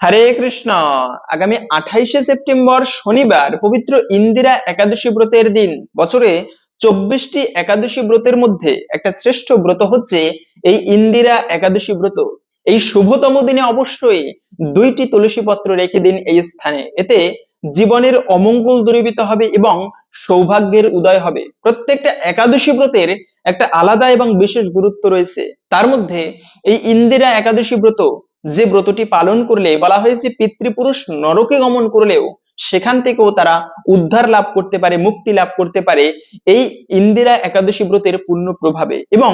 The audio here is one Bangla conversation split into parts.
হরে কৃষ্ণ। আগামী আঠাইশে সেপ্টেম্বর শনিবার পবিত্র ইন্দিরা একাদশী ব্রতের দিন। বছরে চব্বিশটি একাদশী ব্রতের মধ্যে একটা শ্রেষ্ঠ ব্রত হচ্ছে এই ইন্দিরা একাদশী ব্রত। এই শুভতম দিনে অবশ্যই দুইটি তুলসী পত্র রেখে দিন এই স্থানে। এতে জীবনের অমঙ্গল দূরীভূত হবে এবং সৌভাগ্যের উদয় হবে। প্রত্যেকটা একাদশী ব্রতের একটা আলাদা এবং বিশেষ গুরুত্ব রয়েছে। তার মধ্যে এই ইন্দিরা একাদশী ব্রত যে ব্রতটি পালন করলে, বলা হয়েছে পিতৃপুরুষ নরকে গমন করলেও সেখান থেকেও তারা উদ্ধার লাভ করতে পারে, মুক্তি লাভ করতে পারে এই ইন্দিরা একাদশী ব্রতের পূর্ণ প্রভাবে। এবং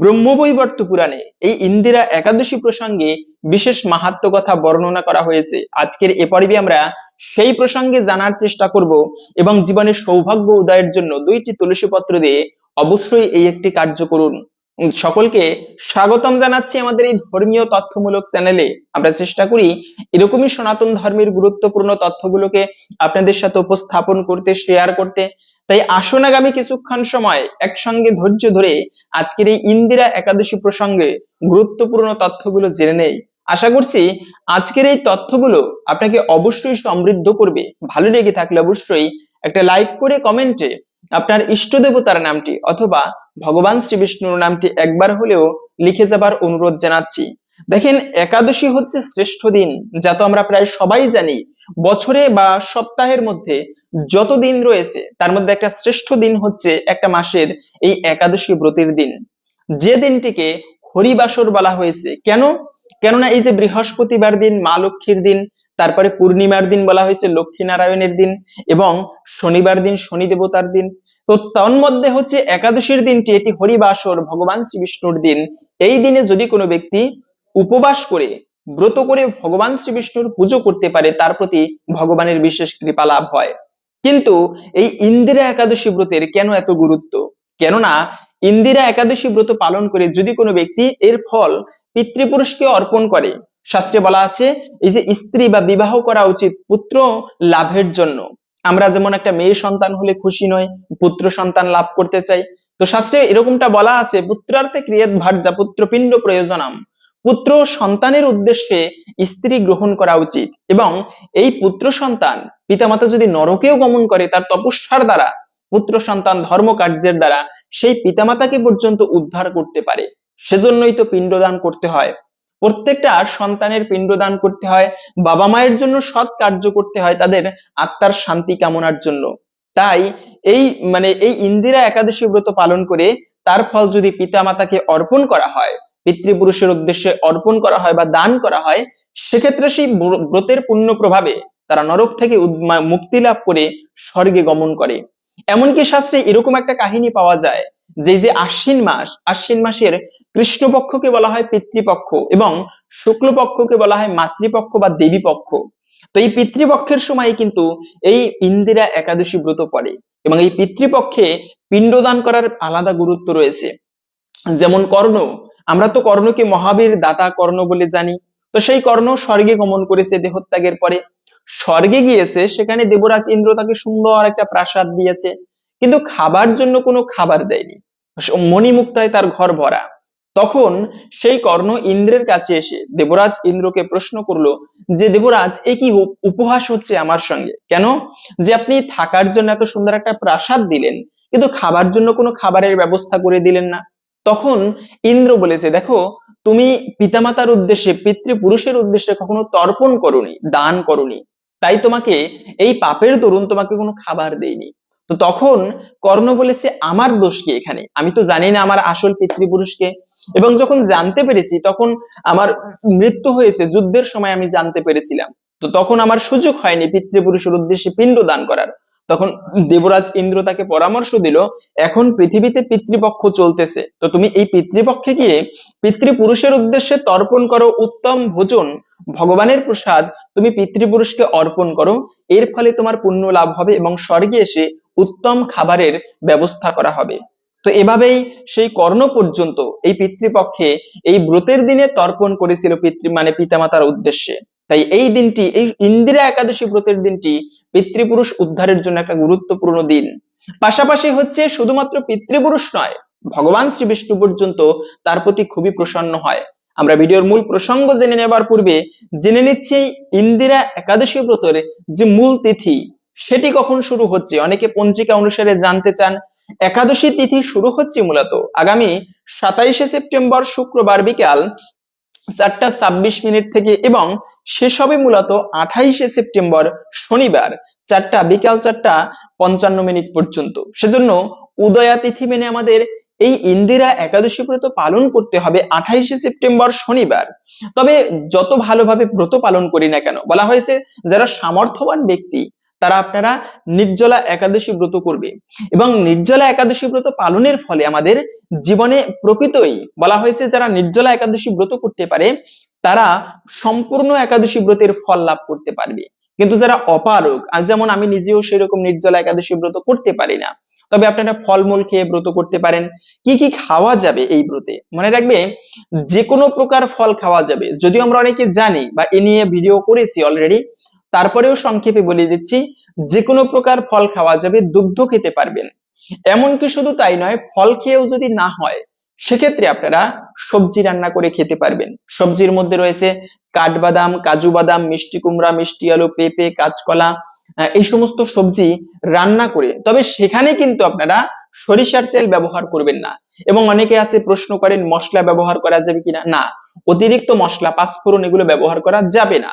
ব্রহ্মবৈবর্ত পুরাণে এই ইন্দিরা একাদশী প্রসঙ্গে বিশেষ মাহাত্ম কথা বর্ণনা করা হয়েছে। আজকের এ পর্বে আমরা সেই প্রসঙ্গে জানার চেষ্টা করব এবং জীবনের সৌভাগ্য উদয়ের জন্য দুইটি তুলসী পত্র দিয়ে অবশ্যই এই একটি কার্য করুন। সকলকে স্বাগতম জানাচ্ছি আমাদের এই ধর্মীয় তথ্যমূলক চ্যানেলে আমরা চেষ্টা করি এরকমই সনাতন ধর্মের গুরুত্বপূর্ণ তথ্যগুলোকে আপনাদের সাথে উপস্থাপন করতে শেয়ার করতে। তাই আসুন আগামী কিছুক্ষণ সময় একসঙ্গে ধৈর্য ধরে আজকের এই ইন্দিরা একাদশী প্রসঙ্গে গুরুত্বপূর্ণ তথ্যগুলো জেনে নেই। আশা করছি আজকের এই তথ্যগুলো আপনাকে অবশ্যই সমৃদ্ধ করবে। ভালো লেগে থাকলে অবশ্যই একটা লাইক করে কমেন্টে আপনার ইষ্ট দেবতার নামটি অথবা ভগবান শ্রী বিষ্ণুর নামটি একবার হলেও লিখে যাবার অনুরোধ জানাচ্ছি। দেখেন, একাদশী হচ্ছে শ্রেষ্ঠ দিন, যা তো আমরা প্রায় সবাই জানি। বছরে বা সপ্তাহের মধ্যে যত দিন রয়েছে, তার মধ্যে একটা শ্রেষ্ঠ দিন হচ্ছে একটা মাসের এই একাদশী ব্রতের দিন। যে দিনটিকে হরিবাসর বলা হয়েছে। কেন? কেননা এই যে বৃহস্পতিবার দিন, মা লক্ষ্মীর দিন তারপরে পূর্ণিমার দিন বলা হয়েছে লক্ষ্মী নারায়ণের দিন এবং শনিবার দিন শনি দেবতার দিন। তো তন্মধ্যে হচ্ছে একাদশীর দিনটি, এটি হরিবাসর ভগবান শ্রী বিষ্ণুর দিন। এই দিনে যদি কোনো ব্যক্তি উপবাস করে, ব্রত করে ভগবান শ্রী বিষ্ণুর পুজো করতে পারে, তার প্রতি ভগবানের বিশেষ কৃপা লাভ হয়। কিন্তু এই ইন্দিরা একাদশী ব্রতের কেন এত গুরুত্ব? কেননা ইন্দিরা একাদশী ব্রত পালন করে যদি কোনো ব্যক্তি এর ফল পিতৃপুরুষকে অর্পণ করে শাস্ত্রে বলা আছে, এই যে স্ত্রী বা বিবাহ করা উচিত পুত্র লাভের জন্য। আমরা যেমন একটা মেয়ে সন্তান হলে খুশি নয় পুত্র সন্তান লাভ করতে চাই। তো শাস্ত্রে এরকমটা বলা আছে, পুত্রার্থে ক্রিয়াত ভার্যা পুত্রপিণ্ড প্রয়োজনাম। পুত্র সন্তানের উদ্দেশ্যে স্ত্রী গ্রহণ করা উচিত এবং এই পুত্র সন্তান পিতামাতা যদি নরকেও গমন করে তার তপস্যার দ্বারা, পুত্র সন্তান ধর্ম কার্যের দ্বারা সেই পিতামাতাকে পর্যন্ত উদ্ধার করতে পারে। সেজন্যই তো পিণ্ডদান করতে হয়। প্রত্যেকটা সন্তানের পিণ্ডদান করতে হয়, বাবা মায়ের জন্য সৎ কার্য করতে হয়, তাদের আত্মার শান্তি কামনার জন্য। তাই এই মানে এই ইন্দিরা একাদশী ব্রত পালন করে তার ফল যদি পিতামাতাকে অর্পণ করা হয়, পিতৃপুরুষের উদ্দেশ্যে অর্পণ করা হয় বা দান করা হয়, সেক্ষেত্রে সেই ব্রতের পুণ্য প্রভাবে তারা নরক থেকে মুক্তি লাভ করে স্বর্গে গমন করে। এমনকি শাস্ত্রে এরকম একটা কাহিনী পাওয়া যায়, যে যে আশ্বিন মাস, আশ্বিন মাসের কৃষ্ণপক্ষকে বলা হয় পিতৃপক্ষ এবং শুক্লপক্ষকে বলা হয় মাতৃপক্ষ বা দেবী পক্ষ তো এই পিতৃপক্ষের সময় কিন্তু এই ইন্দিরা একাদশী ব্রত পড়ে এবং এই পিতৃপক্ষে পিণ্ডদান করার আলাদা গুরুত্ব রয়েছে। যেমন কর্ণ, আমরা তো কর্ণকে মহাবীর দাতা কর্ণ বলে জানি। তো সেই কর্ণ স্বর্গে গমন করেছে দেহত্যাগের পরে। স্বর্গে গিয়েছে, সেখানে দেবরাজ ইন্দ্র তাকে সুন্দর একটা প্রাসাদ দিয়েছে। কিন্তু খাবার জন্য কোনো খাবার দেয়নি। মণিমুক্তায় তার ঘর ভরা। তখন সেই কর্ণ ইন্দ্রের কাছে এসে দেবরাজ ইন্দ্রকে প্রশ্ন করল যে, দেবরাজ, এ কি উপহাস হচ্ছে আমার সঙ্গে? কেন? যে আপনি থাকার জন্য এত সুন্দর একটা প্রাসাদ দিলেন, কিন্তু খাবার জন্য কোনো খাবারের ব্যবস্থা করে দিলেন না। তখন ইন্দ্র বলেছে, দেখো, তুমি পিতামাতার উদ্দেশ্যে, পিতৃপুরুষের উদ্দেশ্যে কখনো তর্পণ করনি, দান করনি। তাই তোমাকে, এই পাপের দরুন তোমাকে কোনো খাবার দেয়নি। তো তখন কর্ণ বলেছে, আমার দোষ কি এখানে? আমি তো জানি না আমার আসল পিতৃপুরুষকে। এবং যখন জানতে পেরেছি, তখন আমার মৃত্যু হয়েছে, যুদ্ধের সময় আমি জানতে পেরেছিলাম। তো তখন আমার সুযোগ হয়নি পিতৃপুরুষের উদ্দেশ্যে পিণ্ড দান করার। তখন দেবরাজ ইন্দ্র তাকে পরামর্শ দিল, এখন পৃথিবীতে পিতৃপক্ষ চলতেছে। তো তুমি এই পিতৃপক্ষে গিয়ে পিতৃপুরুষের উদ্দেশ্যে তর্পণ করো উত্তম ভোজন, ভগবানের প্রসাদ। তুমি পিতৃপুরুষকে অর্পণ করো। এর ফলে তোমার পুণ্য লাভ হবে এবং স্বর্গে এসে উত্তম খাবারের ব্যবস্থা করা হবে। তো এভাবেই সেই কর্ণ পর্যন্ত এই পিতৃপক্ষে এই ব্রতের দিনে তর্পণ করেছিল পিতৃ মানে পিতামাতার উদ্দেশ্যে। তাই এই দিনটি, এই ইন্দিরা একাদশী ব্রতের দিনটি পিতৃপুরুষ উদ্ধারের জন্য একটা গুরুত্বপূর্ণ দিন। পাশাপাশি হচ্ছে শুধুমাত্র পিতৃপুরুষ নয়, ভগবান শ্রী বিষ্ণু পর্যন্ত তার প্রতি খুবই প্রসন্ন হয়। আমরা ভিডিওর মূল প্রসঙ্গ জেনে নেবার পূর্বে জেনে নিচ্ছি ইন্দিরা একাদশী ব্রতের যে মূল তিথি সেটি কখন শুরু হচ্ছে? অনেকে পঞ্জিকা অনুসারে জানতে চান, একাদশী তিথি শুরু হচ্ছে মূলত আগামী সাতাইশে সেপ্টেম্বর শুক্রবার বিকাল চারটা ছাব্বিশ মিনিট থেকে এবং শেষ হবে মূলত আঠাইশে সেপ্টেম্বর শনিবার চারটা বিকাল চারটা পঞ্চান্ন মিনিট পর্যন্ত। সেজন্য উদয়া তিথি মেনে আমাদের এই ইন্দিরা একাদশী ব্রত পালন করতে হবে আঠাইশে সেপ্টেম্বর শনিবার। তবে যত ভালোভাবে ব্রত পালন করি না কেন, বলা হয়েছে যারা সামর্থ্যবান ব্যক্তি তারা আপনারা নির্জলা একাদশী ব্রত করবে। এবং নির্জলা একাদশী ব্রত পালনের ফলে আমাদের জীবনে প্রকৃতই বলা হয়েছে, যারা নির্জলা একাদশী ব্রত করতে পারে, তারা সম্পূর্ণ একাদশী ব্রতের ফল লাভ করতে পারবে। কিন্তু যারা অপারক আজ যেমন আমি নিজেও সেরকম নির্জলা একাদশী ব্রত করতে পারি না, তবে আপনারা ফলমূল খেয়ে ব্রত করতে পারেন। কি কি খাওয়া যাবে এই ব্রতে? মনে রাখবে যে কোনো প্রকার ফল খাওয়া যাবে। যদিও আমরা অনেকে জানি বা এ নিয়ে ভিডিও করেছি অলরেডি তারপরেও সংক্ষেপে বলে দিচ্ছি যে কোনো প্রকার ফল খাওয়া যাবে, দুগ্ধ খেতে পারবেন। এমনকি শুধু তাই নয়, ফল খেয়েও যদি না হয়, সেক্ষেত্রে আপনারা সবজি রান্না করে খেতে পারবেন। সবজির মধ্যে রয়েছে কাঠবাদাম, কাজু বাদাম, মিষ্টি কুমড়া, মিষ্টি আলু, পেঁপে, কাঁচকলা এই সমস্ত সবজি রান্না করে। তবে সেখানে কিন্তু আপনারা সরিষার তেল ব্যবহার করবেন না। এবং অনেকে আছে প্রশ্ন করেন, মশলা ব্যবহার করা যাবে কিনা? না। অতিরিক্ত মশলা, পাঁচফোড়ন এগুলো ব্যবহার করা যাবে না।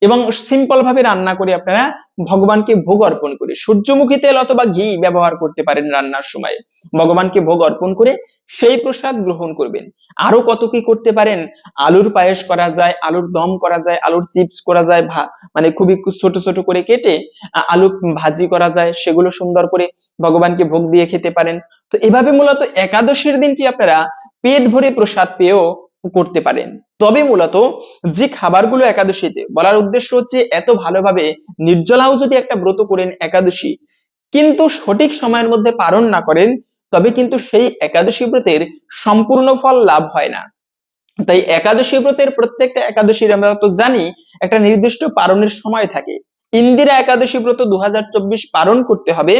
এবং সিম্পল ভাবে রান্না করে আপনারা ভগবানকে ভোগ অর্পণ করে, সূর্যমুখী তেল অথবা ঘি ব্যবহার করতে পারেন রান্নার সময়। ভগবানকে ভোগ অর্পণ করে সেই প্রসাদ গ্রহণ করবেন। আরও কত কি করতে পারেন? আলুর পায়েস করা যায়, আলুর দম করা যায়, আলুর চিপস করা যায়, ভা- মানে খুবই ছোট ছোট করে কেটে আলু ভাজি করা যায়, সেগুলো সুন্দর করে ভগবানকে ভোগ দিয়ে খেতে পারেন। তো এভাবে মূলত একাদশীর দিনটি আপনারা পেট ভরে প্রসাদ পেয়েও করতে পারেন। তবে মূলত যে খাবারগুলো একাদশীতে বলার উদ্দেশ্য হচ্ছে এত ভালোভাবে নির্জলাও যদি একটা ব্রত করেন একাদশী, কিন্তু সঠিক সময়ের মধ্যে পালন না করেন, তবে কিন্তু সেই একাদশী ব্রতের সম্পূর্ণ ফল লাভ হয় না। তাই একাদশী ব্রতের প্রত্যেকটা একাদশীর আমরা তো জানি একটা নির্দিষ্ট পালনের সময় থাকে। ইন্দিরা একাদশী ব্রত দুহাজার চব্বিশ পালন করতে হবে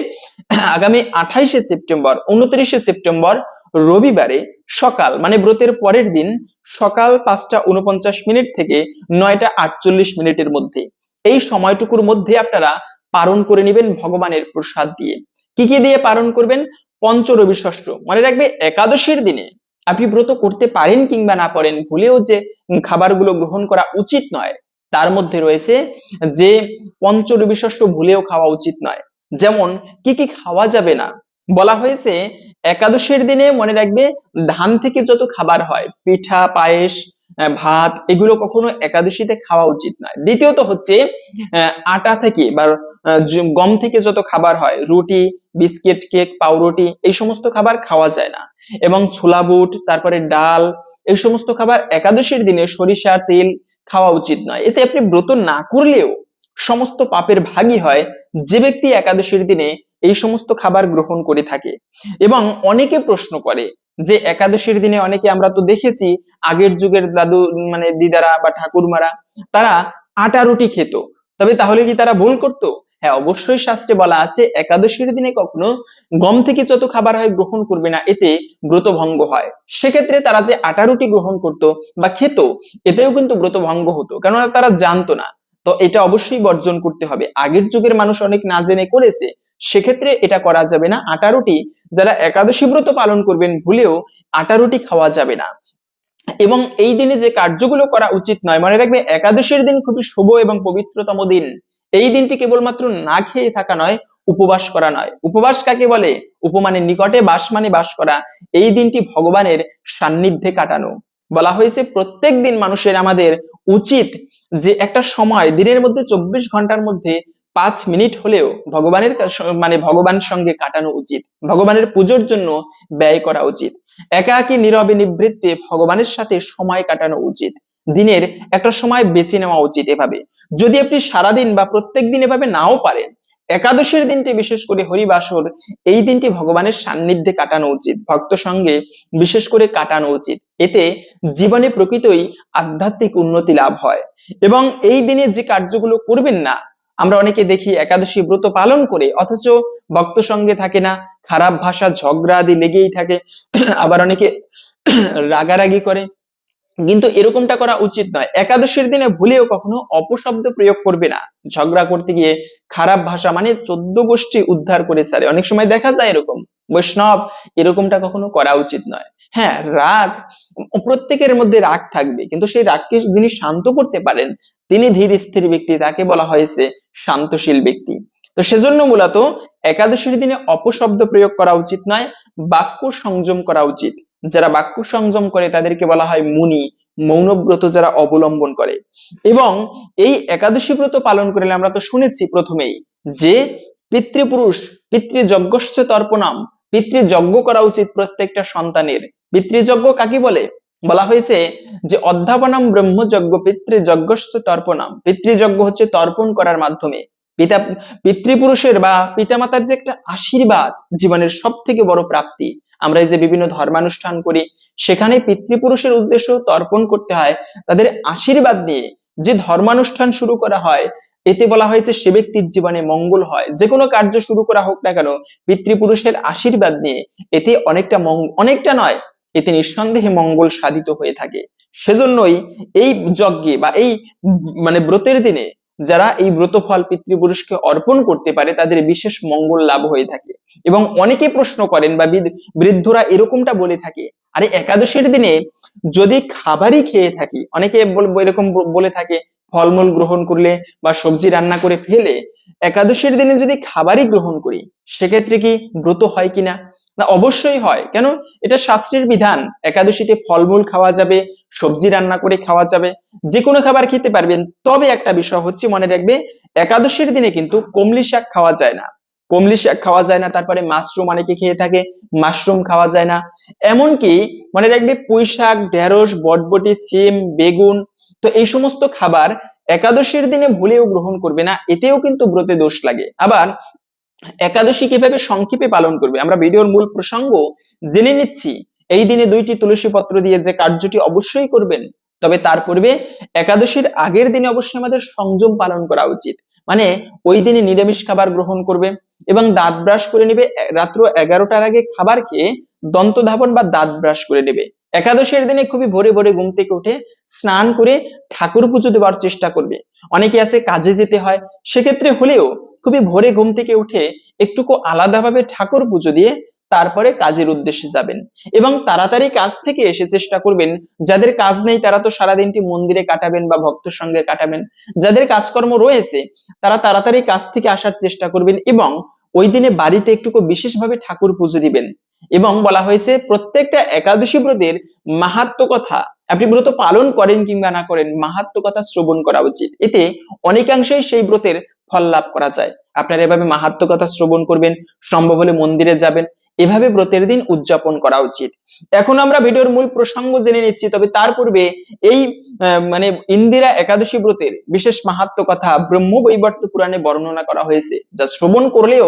আগামী আঠাইশে সেপ্টেম্বর, উনত্রিশে সেপ্টেম্বর রবিবারে সকাল মানে ব্রতের পরের দিন সকাল পাঁচটা উনপঞ্চাশ মিনিট থেকে নয়টা আটচল্লিশ মিনিটের মধ্যে। এই সময়টুকুর মধ্যে আপনারা পালন করে নেবেন ভগবানের প্রসাদ দিয়ে। কি কি দিয়ে পালন করবেন? পঞ্চরবি ষষ্ঠ মনে রাখবে, একাদশীর দিনে আপনি ব্রত করতে পারেন কিংবা না পারেন, ভুলেও যে খাবারগুলো গ্রহণ করা উচিত নয়, তার মধ্যে রয়েছে যে পঞ্চরবি ষষ্ঠ ভুলেও খাওয়া উচিত নয়। যেমন, কি কি খাওয়া যাবে না? বলা হয়েছে একাদশীর দিনে মনে রাখবে ধান থেকে যত খাবার হয়, পিঠা, পায়েস ভাত, এগুলো কখনো একাদশীতে খাওয়া উচিত নয়। দ্বিতীয়ত হচ্ছে আটা থেকে বা গম থেকে যত খাবার হয়, রুটি, বিস্কিট, কেক, পাউরুটি, এই সমস্ত খাবার খাওয়া যায় না। এবং ছোলা বুট, তারপরে ডাল, এই সমস্ত খাবার একাদশীর দিনে সরিষা, তেল খাওয়া উচিত নয়। এতে আপনি ব্রত না করলেও সমস্ত পাপের ভাগই হয়। যে ব্যক্তি একাদশীর দিনে এই সমস্ত খাবার গ্রহণ করে থাকে। এবং অনেকে প্রশ্ন করে যে, একাদশীর দিনে অনেকে আমরা তো দেখেছি, আগের যুগের দাদু মানে দিদারা বা ঠাকুরমারা, তারা আটা রুটি খেত। তবে তাহলে কি তারা ভুল করতো? হ্যাঁ অবশ্যই শাস্ত্রে বলা আছে, একাদশীর দিনে কখনো গম থেকে যত খাবার হয় গ্রহণ করবে না, এতে ব্রত ভঙ্গ হয়। সেক্ষেত্রে তারা যে আটা রুটি গ্রহণ করত বা খেত, এতেও কিন্তু ব্রত ভঙ্গ হতো। কেননা তারা জানতো না। তো এটা অবশ্যই বর্জন করতে হবে। আগের যুগের মানুষ অনেক না জেনে করেছে, সেক্ষেত্রে এটা করা যাবে না। আটা রুটি যারা একাদশী ব্রত পালন করবেন ভুলেও আটা রুটি খাওয়া যাবে না। এবং এই দিনে যে কার্যগুলো করা উচিত নয়, মনে রাখবে একাদশীর দিন খুবই শুভ এবং পবিত্রতম দিন। এই দিনটি কেবলমাত্র না খেয়ে থাকা নয়, উপবাস করা নয়। উপবাস কাকে বলে? উপমানের নিকটে বাস মানে বাস করা। এই দিনটি ভগবানের সান্নিধ্যে কাটানো। বলা হয়েছে প্রত্যেক দিন মানুষের আমাদের উচিত যে একটা সময় দিনের মধ্যে চব্বিশ ঘণ্টার মধ্যে পাঁচ মিনিট হলেও ভগবানের মানে ভগবান সঙ্গে কাটানো উচিত। ভগবানের পুজোর জন্য ব্যয় করা উচিত। একাকী, নীরবে, নিবৃত্তে ভগবানের সাথে সময় কাটানো উচিত। দিনের একটা সময় বেছে নেওয়া উচিত এভাবে। যদি আপনি সারাদিন বা প্রত্যেক দিন এভাবে নাও পারেন, একাদশীর দিনটি বিশেষ করে হরিবাসর, এই দিনটি ভগবানের সান্নিধ্যে কাটানো উচিত ভক্ত সঙ্গে বিশেষ করে কাটানো উচিত। এতে জীবনে প্রকৃতই আধ্যাত্মিক উন্নতি লাভ হয়। এবং এই দিনে যে কার্যগুলো করবেন না, আমরা অনেকে দেখি একাদশী ব্রত পালন করে, অথচ ভক্ত সঙ্গে থাকে না, খারাপ ভাষা, ঝগড়া আদি লেগেই থাকে। আবার অনেকে রাগারাগি করে। কিন্তু এরকমটা করা উচিত নয়। একাদশীর দিনে ভুলেও কখনো অপশব্দ প্রয়োগ করবে না। ঝগড়া করতে গিয়ে খারাপ ভাষা মানে চোদ্দ গোষ্ঠী উদ্ধার করে সারে অনেক সময় দেখা যায় এরকম। বৈষ্ণব, এরকমটা কখনো করা উচিত নয়। হ্যাঁ রাগ, প্রত্যেকের মধ্যে রাগ থাকবে, কিন্তু সেই রাগকে যিনি শান্ত করতে পারেন, তিনি ধীর স্থির ব্যক্তি, তাকে বলা হয়েছে শান্তশীল ব্যক্তি। তো সেজন্য মূলত একাদশীর দিনে অপশব্দ প্রয়োগ করা উচিত নয়, বাক্য সংযম করা উচিত। যারা বাক্য সংযম করে, তাদেরকে বলা হয় মুনি মৌনব্রত যারা অবলম্বন করে। এবং এই একাদশী ব্রত পালন করলে আমরা তো শুনেছি প্রথমেই যে পিতৃপুরুষ পিতৃযজ্ঞশ্চ তর্পণাম পিতৃযজ্ঞ করা উচিত প্রত্যেকটা সন্তানের। পিতৃযজ্ঞ কাকে বলে? বলা হয়েছে যে, অধ্যাপনাম ব্রহ্মযজ্ঞ পিতৃযজ্ঞশ্চ তর্পণাম। পিতৃযজ্ঞ হচ্ছে তর্পণ করার মাধ্যমে। পিতা, পিতৃপুরুষের বা পিতামাতার যে একটা আশীর্বাদ জীবনের সব থেকে বড় প্রাপ্তি। আমরা এই যে বিভিন্ন ধর্মানুষ্ঠান করি, সেখানে পিতৃপুরুষের উদ্দেশ্য তর্পণ করতে হয়। তাদের আশীর্বাদ নিয়ে যে ধর্মানুষ্ঠান শুরু করা হয় এতে বলা হয়েছে, সে ব্যক্তির জীবনে মঙ্গল হয়। যে কোনো কার্য শুরু করা হোক না কেন, পিতৃপুরুষের আশীর্বাদ নিয়ে এতে অনেকটা অনেকটা নয়, এতে নিঃসন্দেহে মঙ্গল সাধিত হয়ে থাকে। সেজন্যই এই যজ্ঞে বা এই মানে ব্রতের দিনে যারা এই ব্রত ফল পিতৃপুরুষকে অর্পণ করতে পারে, তাদের বিশেষ মঙ্গল লাভ হয়ে থাকে। এবং অনেকে প্রশ্ন করেন বা বৃদ্ধরা এরকমটা বলে থাকে, আরে একাদশীর দিনে যদি খাবারই খেয়ে থাকি, অনেকে এরকম বলে থাকে ফলমূল গ্রহণ করলে বা সবজি রান্না করে ফেলে একাদশীর দিনে যদি খাবারই গ্রহণ করি, সেক্ষেত্রে কি ব্রত হয় কিনা? না, অবশ্যই হয়। কেন? এটা শাস্ত্রের বিধান। একাদশীতে ফলমূল খাওয়া যাবে, সবজি রান্না করে খাওয়া যাবে যে কোনো খাবার খেতে পারবেন। তবে একটা বিষয় হচ্ছে মনে রাখবে, একাদশীর দিনে কিন্তু কমলি শাক খাওয়া যায় না। কমলি শাক খাওয়া যায় না, তারপরে মাশরুম অনেকে খেয়ে থাকে, মাশরুম খাওয়া যায় না। এমনকি মনে রাখবে পুঁই শাক, ঢেঁড়স, বটবটি, সিম, বেগুন, তো এই সমস্ত খাবার একাদশীর দিনে ভুলেও গ্রহণ করবে না, এতেও কিন্তু ব্রতে দোষ লাগে। আবার একাদশী কীভাবে সংক্ষেপে পালন করবে? আমরা ভিডিওর মূল প্রসঙ্গ জেনে নিচ্ছি। এই দিনে দুইটি তুলসী পত্র দিয়ে যে কার্যটি অবশ্যই করবেন, তবে তার পূর্বে একাদশীর আগের দিনে অবশ্যই আমাদের সংযম পালন করা উচিত। মানে ওই দিনে নিরামিষ খাবার গ্রহণ করবে এবং দাঁত ব্রাশ করে নেবে, রাত্র এগারোটার আগে খাবার খেয়ে দন্ত ধাবন বা দাঁত ব্রাশ করে নেবে। একাদশের দিনে খুবই ভোরে ভোরে ঘুম থেকে উঠে স্নান করে ঠাকুর পুজো দেওয়ার চেষ্টা করবে। অনেকে আছে কাজে যেতে হয়, সেক্ষেত্রে হলেও খুবই ভোরে ঘুম থেকে উঠে একটুকু আলাদাভাবে ঠাকুর পুজো দিয়ে তারপরে কাজের উদ্দেশ্যে যাবেন এবং তাড়াতাড়ি কাজ থেকে এসে চেষ্টা করবেন। যাদের কাজ নেই তারা তো সারাদিনটি মন্দিরে কাটাবেন বা ভক্তের সঙ্গে কাটাবেন। যাদের কাজকর্ম রয়েছে তারা তাড়াতাড়ি কাজ থেকে আসার চেষ্টা করবেন এবং ওই দিনে বাড়িতে একটুকু বিশেষভাবে ঠাকুর পুজো দিবেন এবং বলা হয়েছে, প্রত্যেকটা একাদশী ব্রতের মাহাত্ম কথা আপনি ব্রত পালন করেন কিংবা না করেন, মাহাত্ম কথা শ্রবণ করা উচিত। এতে অনেকাংশেই সেই ব্রতের ফল লাভ করা যায়। আপনারা এভাবে মাহাত্ম কথা শ্রবণ করবেন সম্ভব হলে মন্দিরে যাবেন, এভাবে ব্রতের দিন উদযাপন করা উচিত। এখন আমরা ভিডিওর মূল প্রসঙ্গ জেনে নিচ্ছি, তবে তার পূর্বে এই মানে ইন্দিরা একাদশী ব্রতের বিশেষ মাহাত্ম কথা ব্রহ্ম বৈবর্ত পুরাণে বর্ণনা করা হয়েছে, যা শ্রবণ করলেও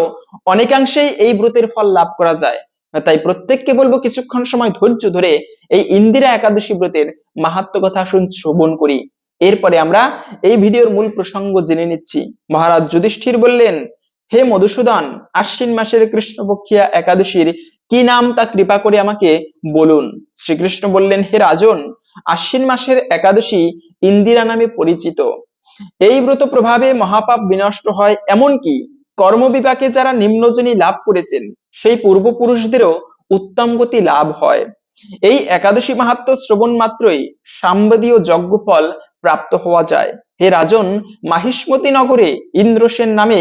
অনেকাংশেই এই ব্রতের ফল লাভ করা যায়। তাই প্রত্যেককে বলব কিছুক্ষণ সময় ধৈর্য ধরে এই ইন্দিরা একাদশী ব্রতের মাহাত্ম কথা শুন, শ্রবণ করি। এরপরে আমরা এই ভিডিওর মূল প্রসঙ্গ জেনে নিচ্ছি। মহারাজ যুধিষ্ঠির বললেন, হে মধুসূদন, আশ্বিন মাসের কৃষ্ণপক্ষিয়া একাদশীর কি নাম তা কৃপা করে আমাকে বলুন? শ্রীকৃষ্ণ বললেন, হে রাজন, আশ্বিন মাসের একাদশী ইন্দিরা নামে পরিচিত। এই ব্রত প্রভাবে মহাপাপ বিনষ্ট হয় এমনকি কর্মবিপাকে যারা নিম্নজনী লাভ করেছেন, সেই পূর্বপুরুষদেরও উত্তম গতি লাভ হয়। এই একাদশী মাহাত্ম শ্রবণ মাত্রই সাম্বাদীয় যজ্ঞফল প্রাপ্ত হওয়া যায়। হে রাজন, মাহিষ্মতি নগরে ইন্দ্রসেন নামে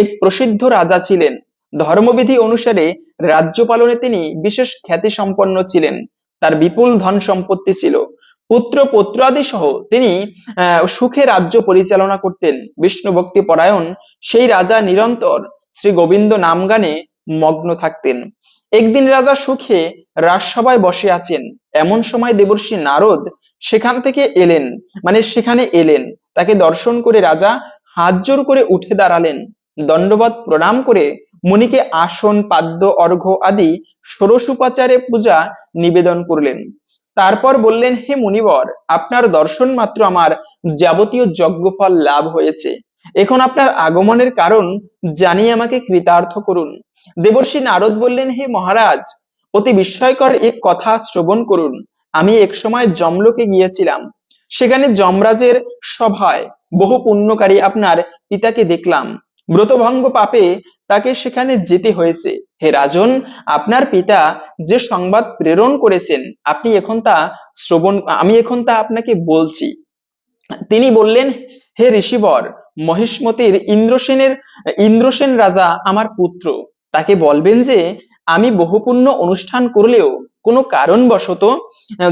এক প্রসিদ্ধ রাজা ছিলেন। ধর্মবিধি অনুসারে রাজ্য পালনে তিনি বিশেষ খ্যাতি সম্পন্ন ছিলেন। তার বিপুল ধন সম্পত্তি ছিল। পুত্র পুত্রাদি সহ তিনি সুখে রাজ্য পরিচালনা করতেন। বিষ্ণু ভক্তি পরায়ণ সেই রাজা নিরন্তর শ্রী গোবিন্দ নাম গানে মগ্ন থাকতেন। একদিন রাজা সুখে রাজসভায় বসে আছেন। এমন সময় দেবর্ষী নারদ সেখান থেকে এলেন মানে সেখানে এলেন। তাকে দর্শন করে রাজা হাত জোর করে উঠে দাঁড়ালেন। দণ্ডবত প্রণাম করে মুনিকে আসন, পাদ্য অর্ঘ আদি, ষোড়শ উপাচারে পূজা নিবেদন করলেন। তারপর বললেন, হে মুনিবর, আপনার দর্শন মাত্র আমার যাবতীয় যজ্ঞফল লাভ হয়েছে। এখন আপনার আগমনের কারণ জানিয়ে আমাকে কৃতার্থ করুন। দেবর্ষী নারদ বললেন, হে মহারাজ, অতি বিস্ময়কর এক কথা শ্রবণ করুন। আমি একসময় জমলোকে গিয়েছিলাম। সেখানে যমরাজের সভায় বহু পুণ্যকারী আপনার পিতাকে দেখলাম। ব্রতভঙ্গ পাপে তাকে সেখানে যেতে হয়েছে। হে রাজন, আপনার পিতা যে সংবাদ প্রেরণ করেছেন, আপনি এখন তা শ্রবণ, আমি এখন তা আপনাকে বলছি। তিনি বললেন, হে ঋষিবর মহিষ্মতির ইন্দ্রসেনের, ইন্দ্রসেন রাজা আমার পুত্র। তাকে বলবেন যে, আমি বহুপুণ্য অনুষ্ঠান করলেও কোনো কারণবশত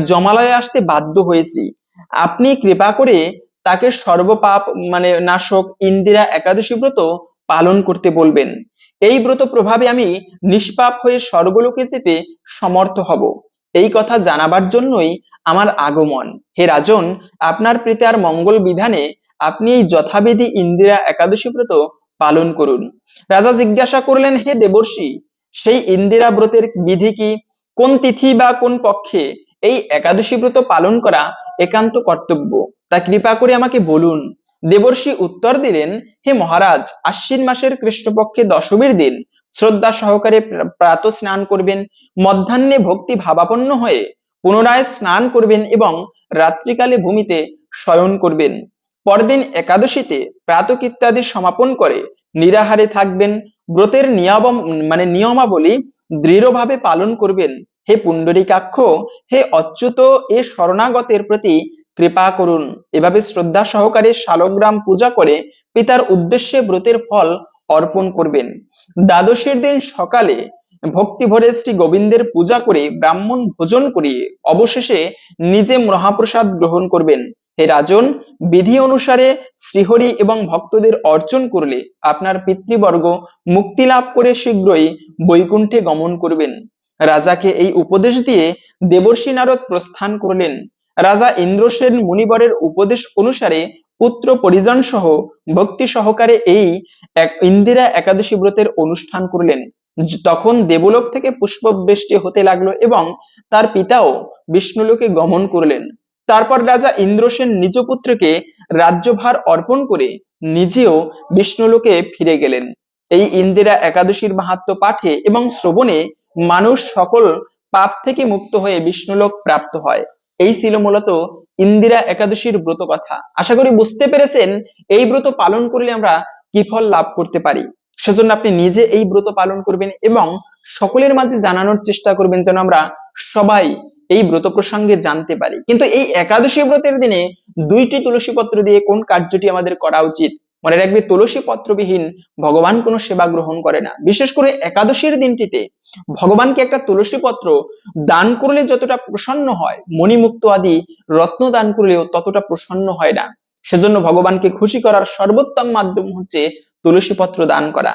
জমালয়ে আসতে বাধ্য হয়েছি। আপনি কৃপা করে তাকে সর্বপাপ মানে নাশক, ইন্দিরা একাদশী ব্রত পালন করতে বলবেন। এই ব্রত প্রভাবে আমি নিষ্পাপ হয়ে স্বর্গলোকে যেতে সমর্থ হব। এই কথা জানাবার জন্যই আমার আগমন। হে রাজন, আপনার প্রীতার মঙ্গল বিধানে আপনি এই যথাবিধি ইন্দিরা একাদশী ব্রত পালন করুন। রাজা জিজ্ঞাসা করলেন, হে দেবর্ষি, সেই ইন্দিরা ব্রতের বিধি কি? কোন তিথি বা কোন পক্ষে এই একাদশী ব্রত পালন করা একান্ত কর্তব্য? তা কৃপা করে আমাকে বলুন। দেবর্ষি উত্তর দিলেন, হে মহারাজ, আশ্বিন মাসের কৃষ্ণপক্ষে দশমীর দিন শ্রদ্ধা সহকারে প্রাত স্নান করবেন। মধ্যাহ্নে ভক্তি ভাবাপন্ন হয়ে পুনরায় স্নান করবেন এবং রাত্রিকালে ভূমিতে শয়ন করবেন। পরদিন একাদশীতে প্রাতক ইত্যাদি সমাপন করে নিরাহারে থাকবেন। ব্রতের নিয়ম মানে নিয়মাবলী দৃঢ়ভাবে পালন করবেন। হে পুণ্ডরীকাক্ষ, হে অচ্যুত, এ শরণাগতের প্রতি কৃপা করুন। এভাবে শ্রদ্ধা সহকারে শালগ্রাম পূজা করে পিতার উদ্দেশ্যে ব্রতের ফল অর্পণ করবেন। দ্বাদশীর দিন সকালে ভক্তি ভরে শ্রী গোবিন্দের পূজা করে ব্রাহ্মণ ভোজন করিয়ে অবশেষে নিজে মহাপ্রসাদ গ্রহণ করবেন। হে রাজন, বিধি অনুসারে শ্রীহরি এবং ভক্তদের অর্চন করলে আপনার পিতৃবর্গ মুক্তি লাভ করে শীঘ্রই বৈকুণ্ঠে গমন করবেন। রাজাকে এই উপদেশ দিয়ে দেবর্ষী নারদ প্রস্থান করলেন। রাজা ইন্দ্রসেন মুনিবরের উপদেশ অনুসারে পুত্র পরিজন সহ ভক্তি সহকারে এই এক ইন্দিরা একাদশী ব্রতের অনুষ্ঠান করলেন। তখন দেবলোক থেকে পুষ্প বৃষ্টি হতে লাগল এবং তার পিতাও বিষ্ণুলোকে গমন করলেন। তারপর রাজা ইন্দ্রসেন নিজ পুত্রকে রাজ্যভার অর্পণ করে নিজেও বিষ্ণুলোকে ফিরে গেলেন। এই ইন্দিরা একাদশীর মাহাত্ম পাঠে এবং শ্রবণে মানুষ সকল পাপ থেকে মুক্ত হয়ে বিষ্ণুলোক প্রাপ্ত হয়। এই ছিল মূলত ইন্দিরা একাদশীর ব্রত কথা। আশা করি বুঝতে পেরেছেন এই ব্রত পালন করলে আমরা কি ফল লাভ করতে পারি। সেজন্য আপনি নিজে এই ব্রত পালন করবেন এবং সকলের মাঝে জানানোর চেষ্টা করবেন যেন আমরা সবাই এই ব্রত প্রসঙ্গে জানতে পারি। কিন্তু এই একাদশী ব্রতের দিনে দুইটি তুলসী পত্র দিয়ে কোন কার্যটি আমাদের করা উচিত? মনে রাখবে, তুলসী পত্রবিহীন ভগবান কোনো সেবা গ্রহণ করে না। বিশেষ করে একাদশীর দিনটিতে ভগবানকে একটা তুলসী পত্র দান করলে যতটা প্রসন্ন হয়, মণিমুক্ত আদি রত্ন দান করলেও ততটা প্রসন্ন হয় না। সেজন্য ভগবানকে খুশি করার সর্বোত্তম মাধ্যম হচ্ছে তুলসী পত্র দান করা।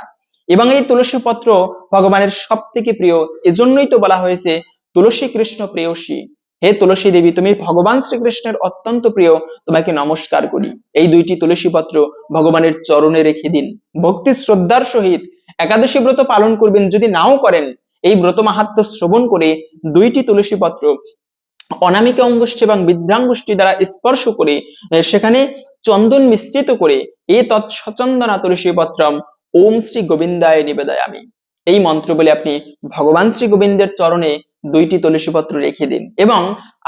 এবং এই তুলসী পত্র ভগবানের সব থেকে প্রিয়, এজন্যই তো বলা হয়েছে তুলসী কৃষ্ণ প্রেয়সী। হে তুলসী দেবী, তুমি ভগবান শ্রীকৃষ্ণের অত্যন্ত প্রিয়, তোমাকে নমস্কার করি। এই দুইটি তুলসী পত্র ভগবানের চরণে রেখে দিন। ভক্তি শ্রদ্ধার সহিত একাদশী ব্রত পালন করবেন যদি নাও করেন, এই ব্রত মাহাত্ম শ্রবণ করে দুইটি তুলসী পত্র অনামিকা অঙ্গুষ্ঠী এবং বৃদ্ধাঙ্গুষ্ঠী দ্বারা স্পর্শ করে সেখানে চন্দন মিশ্রিত করে, এ তৎসচন্দনা তুলসী পত্রম, ওম শ্রী গোবিন্দায় নিবেদায় আমি এই মন্ত্র বলে আপনি ভগবান শ্রী গোবিন্দের চরণে দুইটি তুলসীপত্র রেখে দিন এবং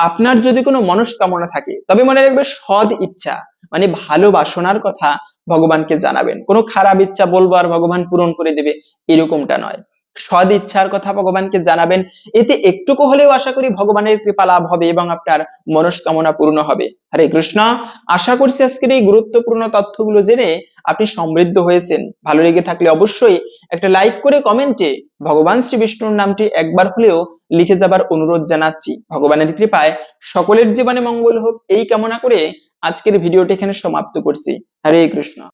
আপনার যদি কোনো মনস্কামনা থাকে, তবে মনে রাখবে সদ ইচ্ছা মানে ভালো বাসনার কথা ভগবানকে জানাবেন। কোনো খারাপ ইচ্ছা বলব আর ভগবান পূরণ করে দেবে, এরকমটা নয়। সদ ইচ্ছার কথা ভগবানকে জানাবেন, এতে একটুকু হলেও আশা করি ভগবানের কৃপা লাভ হবে এবং আপনার মনস্কামনা পূর্ণ হবে। হরে কৃষ্ণ, আশা করছি আজকের এই গুরুত্বপূর্ণ তথ্যগুলো জেনে আপনি সমৃদ্ধ হয়েছেন। ভালো লেগে থাকলে অবশ্যই একটা লাইক করে কমেন্টে ভগবান শ্রী বিষ্ণুর নামটি একবার হলেও লিখে যাবার অনুরোধ জানাচ্ছি। ভগবানের কৃপায় সকলের জীবনে মঙ্গল হোক, এই কামনা করে আজকের ভিডিওটি এখানে সমাপ্ত করছি। হরে কৃষ্ণ।